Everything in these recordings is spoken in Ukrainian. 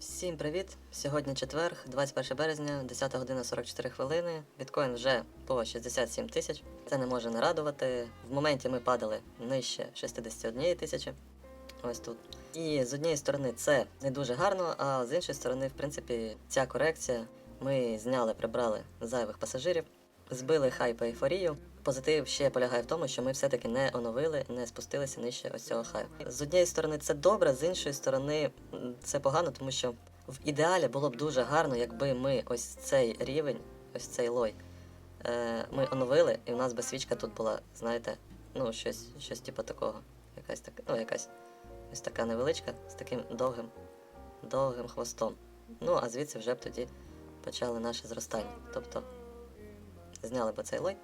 Всім привіт! Сьогодні четвер, 21 березня, 10 година 44 хвилини. Біткоін вже по 67 тисяч. Це не може не радувати. В моменті ми падали нижче 61 тисячі. Ось тут. І з однієї сторони це не дуже гарно, а з іншої сторони, в принципі, ця корекція. Ми зняли, прибрали зайвих пасажирів, збили хайп ейфорію. Позитив ще полягає в тому, що ми все-таки не оновили, не спустилися нижче ось цього хаю. З однієї сторони це добре, з іншої сторони це погано, тому що в ідеалі було б дуже гарно, якби ми ось цей рівень, ось цей лой, е, ми оновили, і в нас би свічка тут була, знаєте, ну щось, щось типу такого. Якась така, ну якась ось така невеличка з таким довгим, довгим хвостом. Ну, а звідси вже б тоді почали наше зростання. Тобто зняли б цей лой,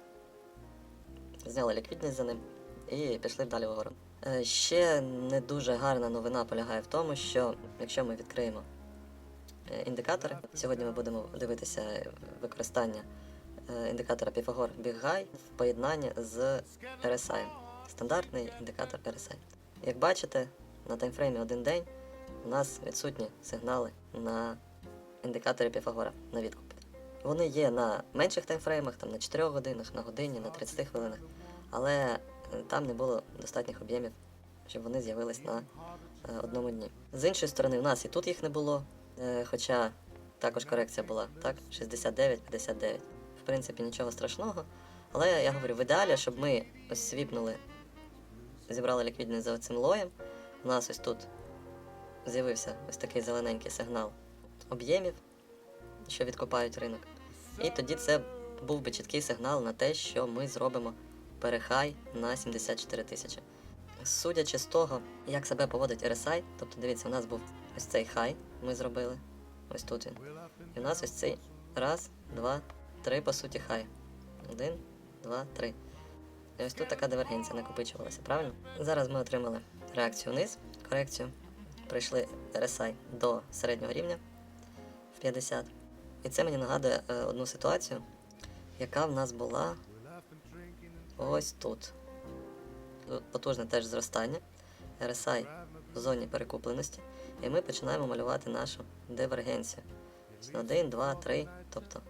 зняли ліквідність за ним і пішли далі вгору. Е, Ще не дуже гарна новина полягає в тому, що якщо ми відкриємо е, індикатори, сьогодні ми будемо дивитися використання е, індикатора Big High в поєднанні з RSI. Стандартний індикатор RSI. Як бачите, на таймфреймі один день у нас відсутні сигнали на індикаторі Pythagora на відкуп. Вони є на менших таймфреймах, там на 4 годинах, на годині, на 30 хвилинах, але е, там не було достатніх об'ємів, щоб вони з'явились на е, одному дні. З іншої сторони, в нас і тут їх не було, е, хоча також корекція була, так, 69-59. В принципі, нічого страшного. Але я говорю, в ідеалі, щоб ми ось свіпнули, зібрали ліквідність за цим лоєм. У нас ось тут з'явився ось такий зелененький сигнал об'ємів, що відкопають ринок. І тоді це був би чіткий сигнал на те, що ми зробимо перехай на 74 тисячі. Судячи з того, як себе поводить RSI, тобто дивіться, у нас був ось цей хай, ми зробили. Ось тут він. І у нас ось цей раз, два, три, по суті, хай. Один, два, три. І ось тут така дивергенція накопичувалася, правильно? Зараз ми отримали реакцію вниз, корекцію. Прийшли RSI до середнього рівня в 50. І це мені нагадує е, одну ситуацію, яка в нас була ось тут. Потужне теж зростання. RSI в зоні перекупленості. І ми починаємо малювати нашу дивергенцію. Ось 1, 2, 3. Тобто,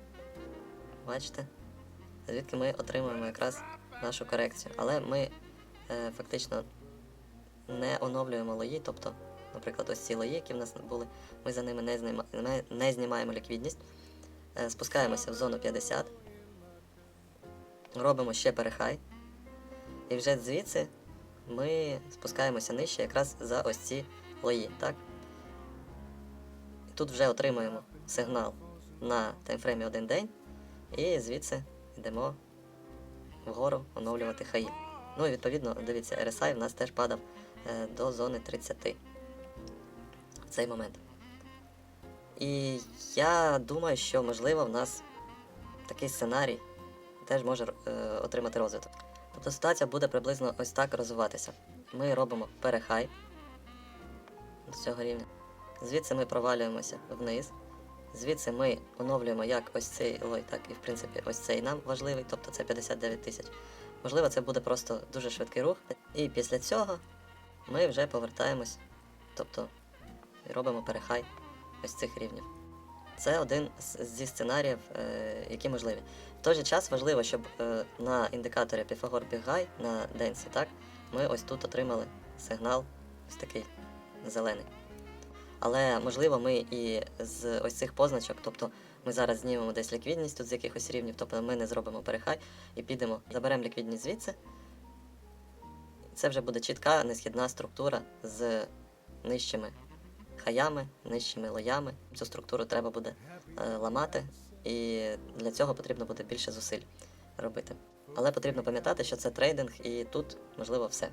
бачите, звідки ми отримуємо якраз нашу корекцію. Але ми е, фактично не оновлюємо лої, тобто, наприклад, ось ці лої, які в нас були, ми за ними не, знима, не, не знімаємо ліквідність. Е, спускаємося в зону 50, робимо ще перехай. І вже звідси ми спускаємося нижче якраз за ось ці лої, так? І тут вже отримуємо сигнал на таймфреймі один день, і звідси йдемо вгору оновлювати хаї. Ну і відповідно, дивіться, RSI в нас теж падав е, до зони 30 в цей момент. І я думаю, що можливо в нас такий сценарій теж може е, отримати розвиток. Тобто ситуація буде приблизно ось так розвиватися. Ми робимо перехай з цього рівня. Звідси ми провалюємося вниз. Звідси ми оновлюємо як ось цей лой, так і в принципі ось цей нам важливий, тобто це 59 тисяч. Можливо, це буде просто дуже швидкий рух. І після цього ми вже повертаємось, тобто робимо перехай ось цих рівнів. Це один зі сценаріїв, е, які можливі. В той же час важливо, щоб е, на індикаторі Big High на денсі, так, ми ось тут отримали сигнал ось такий зелений. Але можливо ми і з ось цих позначок, тобто ми зараз знімемо десь ліквідність тут з якихось рівнів, тобто ми не зробимо перехай і підемо, заберемо ліквідність звідси. Це вже буде чітка несхідна структура з нижчими хаями, нижчими лоями. Цю структуру треба буде е, ламати, і для цього потрібно буде більше зусиль робити. Але потрібно пам'ятати, що це трейдинг, і тут можливо все.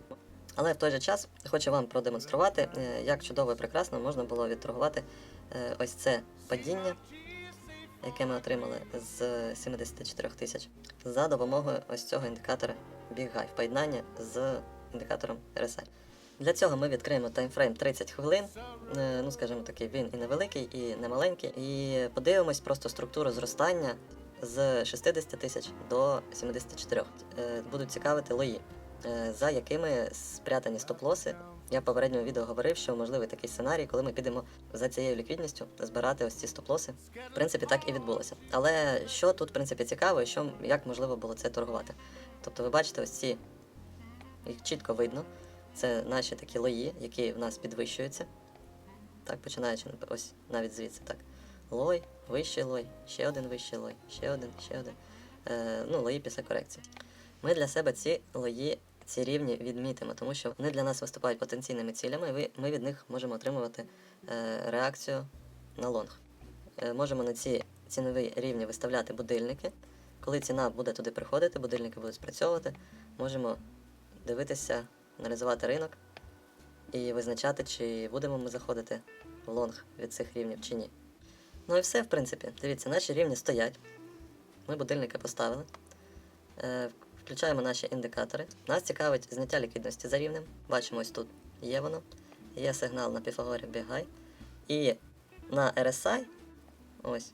Але в той же час хочу вам продемонструвати, е, як чудово і прекрасно можна було відторгувати е, ось це падіння, яке ми отримали з 74 тисяч, за допомогою ось цього індикатора Big High в поєднанні з індикатором RSI. Для цього ми відкриємо таймфрейм 30 хвилин. Е, Ну, скажімо такий, він і невеликий, і не маленький. І подивимось просто структуру зростання з 60 тисяч до 74. Е, Будуть цікавити лої. е, за якими спрятані стоп-лоси. Я в попередньому відео говорив, що можливий такий сценарій, коли ми підемо за цією ліквідністю збирати ось ці стоп-лоси. В принципі, так і відбулося. Але що тут, в принципі, цікаво, і що як можливо було це торгувати. Тобто, ви бачите, ось ці їх чітко видно. Це наші такі лої, які в нас підвищуються. Так, починаючи ось навіть звідси. Так. Лой, вищий лой, ще один вищий лой, ще один, ще один. Е, ну, лої після корекції. Ми для себе ці лої, ці рівні відмітимо, тому що вони для нас виступають потенційними цілями, і ми від них можемо отримувати е, реакцію на лонг. Е, можемо на ці цінові рівні виставляти будильники. Коли ціна буде туди приходити, будильники будуть спрацьовувати, можемо дивитися, аналізувати ринок і визначати, чи будемо ми заходити в лонг від цих рівнів чи ні. Ну і все, в принципі. Дивіться, наші рівні стоять. Ми будильники поставили. Е, включаємо наші індикатори. Нас цікавить зняття ліквідності за рівнем. Бачимо, ось тут є воно. Є сигнал на Піфагорі бігай. І на RSI, ось,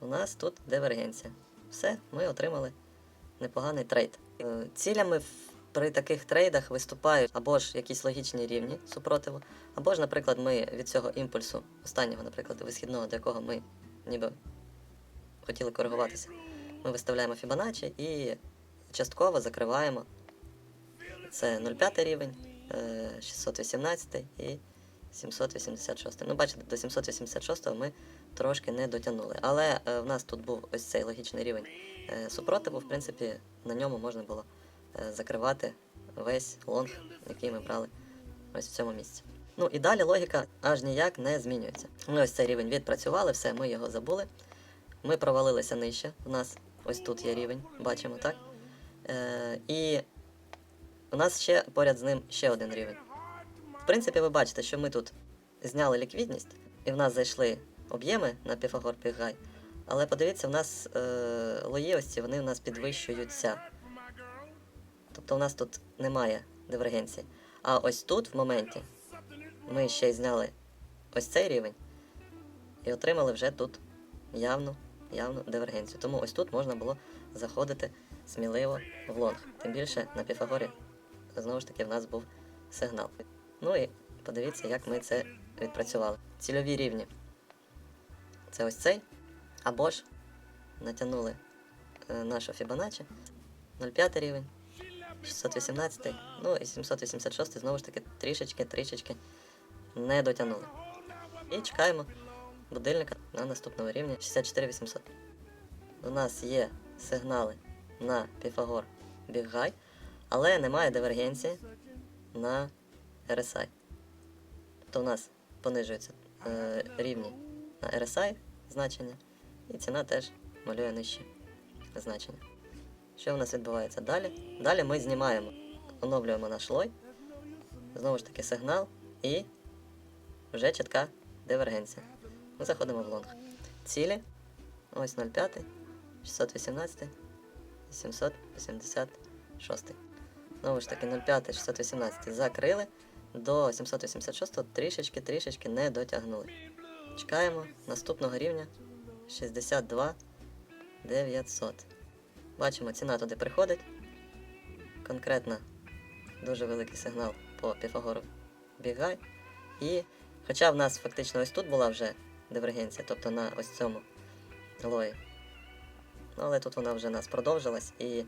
у нас тут дивергенція. Все, ми отримали непоганий трейд. Е, Цілями при таких трейдах виступають або ж якісь логічні рівні супротиву, або ж, наприклад, ми від цього імпульсу, останнього, наприклад, висхідного, до якого ми ніби хотіли коригуватися, ми виставляємо Fibonacci і частково закриваємо. Це 0,5 рівень, е, 618 і 786. Ну, бачите, до 786 ми трошки не дотягнули. Але е, в нас тут був ось цей логічний рівень е, супротиву. В принципі, на ньому можна було е, закривати весь лонг, який ми брали ось в цьому місці. Ну і далі логіка аж ніяк не змінюється. Ми ось цей рівень відпрацювали, все, ми його забули. Ми провалилися нижче. У нас ось тут є рівень, бачимо, так? Е, і у нас ще поряд з ним ще один рівень. В принципі, ви бачите, що ми тут зняли ліквідність, і в нас зайшли об'єми на Піфагор Пігай. Але подивіться, в нас е, лої вони в нас підвищуються. Тобто у нас тут немає дивергенції. А ось тут, в моменті, ми ще й зняли ось цей рівень і отримали вже тут явну, явну дивергенцію. Тому ось тут можна було заходити сміливо в лонг. Тим більше на Піфагорі знову ж таки в нас був сигнал. Ну і подивіться, як ми це відпрацювали. Цільові рівні. Це ось цей. Або ж натягнули е, нашу Fibonacci. 0,5 рівень, 618, ну і 786 знову ж таки трішечки, трішечки не дотягнули. І чекаємо будильника на наступному рівні 64 800. У нас є сигнали на Піфагор Біггай, але немає дивергенції на RSI. Тобто у нас понижуються е, рівні на RSI значення, і ціна теж малює нижчі значення. Що в нас відбувається далі? Далі ми знімаємо, оновлюємо наш лой, знову ж таки сигнал і вже чітка дивергенція. Ми заходимо в лонг. Цілі. Ось 0,5, 618, 786. Знову ж таки, 0,5, 618 закрили. До 786 трішечки, трішечки не дотягнули. Чекаємо наступного рівня 62 900. Бачимо, ціна туди приходить. Конкретно дуже великий сигнал по Піфагору бігай. І хоча в нас фактично ось тут була вже дивергенція, тобто на ось цьому лої. Ну, але тут вона вже нас продовжилась і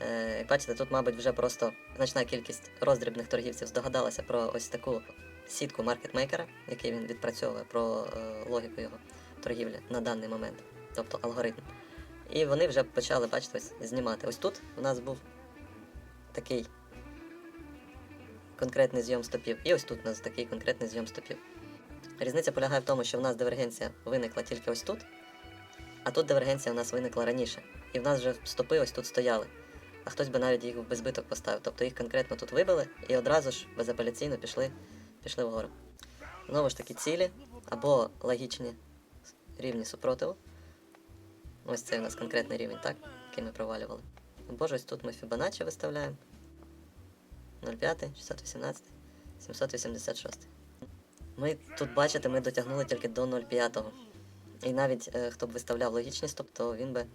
е, бачите, тут, мабуть, вже просто значна кількість роздрібних торгівців здогадалася про ось таку сітку маркетмейкера, який він відпрацьовує про е, логіку його торгівлі на даний момент, тобто алгоритм. І вони вже почали, бачите, ось знімати. Ось тут у нас був такий конкретний зйом стопів, і ось тут у нас такий конкретний зйом стопів. Різниця полягає в тому, що в нас дивергенція виникла тільки ось тут, а тут дивергенція у нас виникла раніше. І в нас вже стопи ось тут стояли. А хтось би навіть їх в безбиток поставив. Тобто їх конкретно тут вибили і одразу ж безапеляційно пішли, пішли вгору. Знову ж таки, цілі або логічні рівні супротиву. Ось це у нас конкретний рівень, так? Який ми провалювали. Або ось тут ми Fibonacci виставляємо. 0,5, 618, 786. Ми тут, бачите, ми дотягнули тільки до 0,5. І навіть е, хто б виставляв логічні стоп, то він би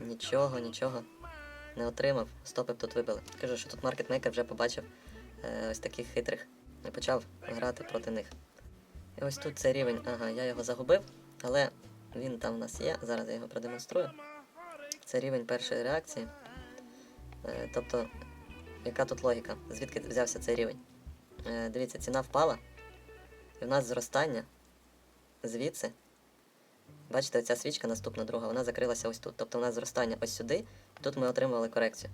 нічого, нічого не отримав, стопи б тут вибили. Кажу, що тут маркетмейкер вже побачив е, ось таких хитрих і почав грати проти них. І ось тут цей рівень, ага, я його загубив, але він там у нас є. Зараз я його продемонструю. Це рівень першої реакції. Е, тобто, яка тут логіка? Звідки взявся цей рівень? Е, дивіться, ціна впала, і в нас зростання звідси. Бачите, ця свічка наступна друга, вона закрилася ось тут. Тобто у нас зростання ось сюди, і тут ми отримували корекцію.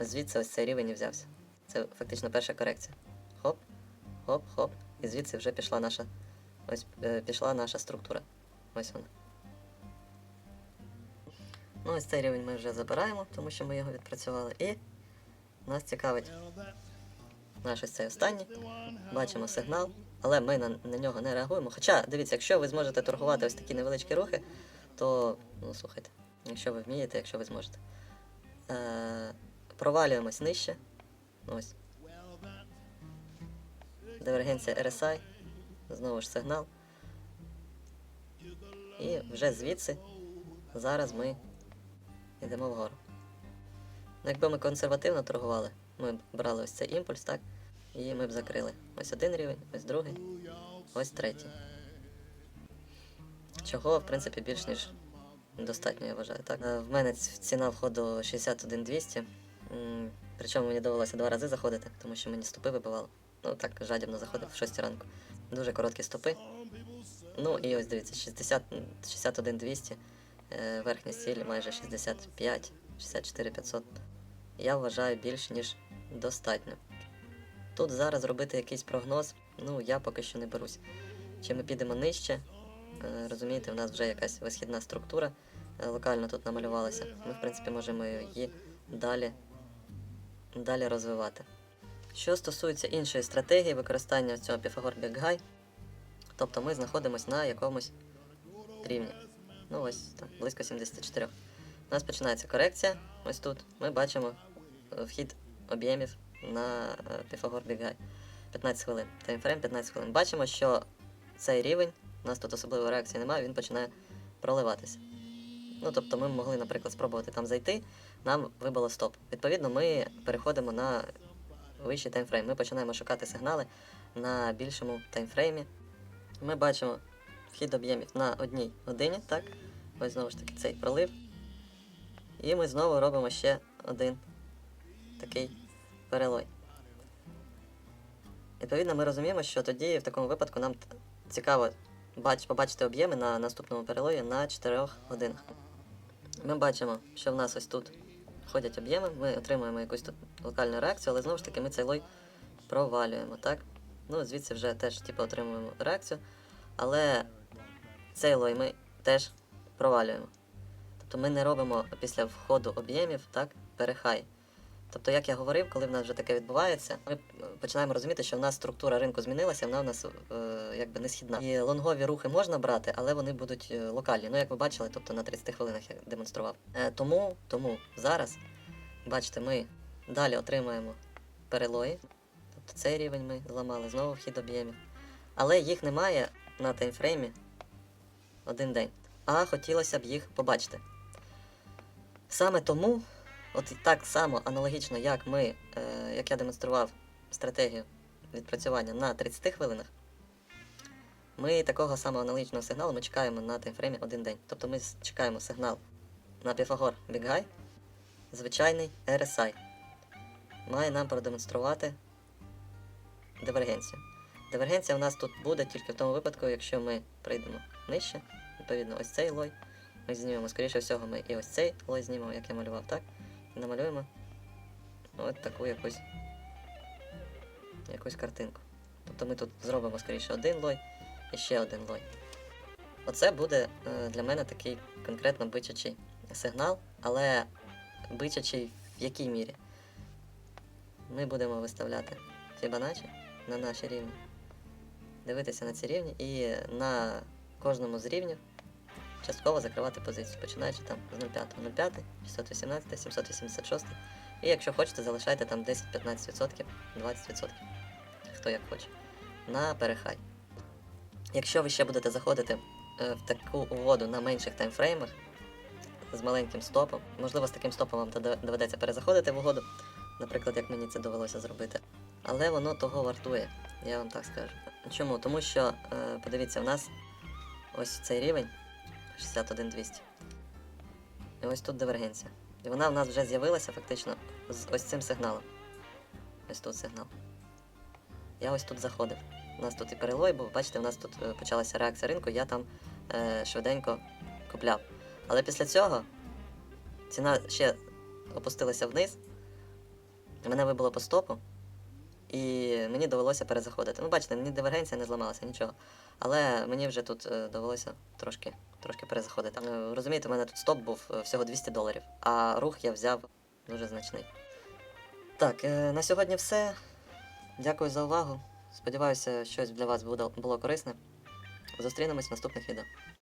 Звідси ось цей рівень і взявся. Це фактично перша корекція. Хоп, хоп, хоп. І звідси вже пішла наша. Ось е, пішла наша структура. Ось вона. Ну, ось цей рівень ми вже забираємо, тому що ми його відпрацювали. І нас цікавить наш ось цей останній. Бачимо сигнал, але ми на, на нього не реагуємо. Хоча, дивіться, якщо ви зможете торгувати ось такі невеличкі рухи, то ну слухайте, якщо ви вмієте, якщо ви зможете. Е, провалюємось нижче. Ось. Дивергенція RSI. Знову ж сигнал. І вже звідси зараз ми йдемо вгору. Ну, якби ми консервативно торгували, ми б брали ось цей імпульс, так? І ми б закрили. Ось один рівень, ось другий, ось третій. Чого, в принципі, більш ніж достатньо, я вважаю. Так? Е, В мене ціна входу 61200. М, Причому мені довелося два рази заходити, тому що мені стопи вибивало. Ну так, жадібно заходив в 6 ранку. Дуже короткі стопи. Ну і ось дивіться, 60, м, 61200. Е, Верхня ціль майже 65, 64 500. Я вважаю більш ніж достатньо. Тут зараз робити якийсь прогноз, ну я поки що не берусь. Чи ми підемо нижче? Е, Розумієте, в нас вже якась висхідна структура е, локально тут намалювалася. Ми, в принципі, можемо її далі, далі розвивати. Що стосується іншої стратегії використання цього Pythagor Big тобто ми знаходимося на якомусь рівні. Ну ось так, близько 74. У нас починається корекція. Ось тут ми бачимо е, вхід об'ємів на е, Pythagor 15 хвилин. Таймфрейм 15 хвилин. Бачимо, що цей рівень, у нас тут особливої реакції немає, він починає проливатися. Ну, тобто ми могли, наприклад, спробувати там зайти, нам вибило стоп. Відповідно, ми переходимо на вищий таймфрейм. Ми починаємо шукати сигнали на більшому таймфреймі. Ми бачимо вхід об'ємів на одній годині, так? Ось знову ж таки цей пролив. І ми знову робимо ще один такий перелой. Відповідно, ми розуміємо, що тоді в такому випадку нам цікаво бач, побачити об'єми на наступному перелої на 4 годинах. Ми бачимо, що в нас ось тут ходять об'єми, ми отримуємо якусь тут локальну реакцію, але знову ж таки ми цей лой провалюємо, так? Ну, звідси вже теж типу, отримуємо реакцію, але цей лой ми теж провалюємо. Тобто ми не робимо після входу об'ємів так, перехай. Тобто, як я говорив, коли в нас вже таке відбувається, ми починаємо розуміти, що в нас структура ринку змінилася, вона в нас е, якби не східна. І лонгові рухи можна брати, але вони будуть е, локальні. Ну, як ви бачили, тобто на 30 хвилинах я демонстрував. Е, тому, тому зараз, бачите, ми далі отримаємо перелої. Тобто цей рівень ми зламали, знову вхід об'ємів. Але їх немає на таймфреймі один день. А хотілося б їх побачити. Саме тому, от так само аналогічно, як ми, е, як я демонстрував стратегію відпрацювання на 30 хвилинах, ми такого самого аналогічного сигналу ми чекаємо на таймфреймі один день. Тобто ми чекаємо сигнал на Big High, звичайний RSI. Має нам продемонструвати дивергенцію. Дивергенція у нас тут буде тільки в тому випадку, якщо ми прийдемо нижче, відповідно, ось цей лой. Ми знімемо, скоріше всього, ми і ось цей лой знімемо, як я малював, так? Намалюємо от таку якусь, якусь картинку. Тобто ми тут зробимо скоріше один лой і ще один лой. Оце буде е, для мене такий конкретно бичачий сигнал, але бичачий в якій мірі? Ми будемо виставляти Fibonacci на наші рівні, дивитися на ці рівні і на кожному з рівнів частково закривати позицію, починаючи там з 0,5, 0,5, 618, 786. І якщо хочете, залишайте там 10-15%, 20%, хто як хоче, на перехай. Якщо ви ще будете заходити е, в таку угоду на менших таймфреймах, з маленьким стопом. Можливо, з таким стопом вам доведеться перезаходити в угоду, наприклад, як мені це довелося зробити. Але воно того вартує, я вам так скажу. Чому? Тому що, е, подивіться, у нас ось цей рівень 61200. І ось тут дивергенція. І вона в нас вже з'явилася фактично з ось цим сигналом. Ось тут сигнал. Я ось тут заходив. У нас тут і перелой був, бачите, у нас тут е, почалася реакція ринку, я там е, швиденько купляв. Але після цього ціна ще опустилася вниз, мене вибило по стопу, і мені довелося перезаходити. Ну, бачите, ні дивергенція не зламалася, нічого. Але мені вже тут е, довелося трошки, трошки перезаходити. Е, розумієте, у мене тут стоп був е, всього 200 доларів, а рух я взяв дуже значний. Так, е, на сьогодні все. Дякую за увагу. Сподіваюся, щось для вас було корисне. Зустрінемось в наступних відео.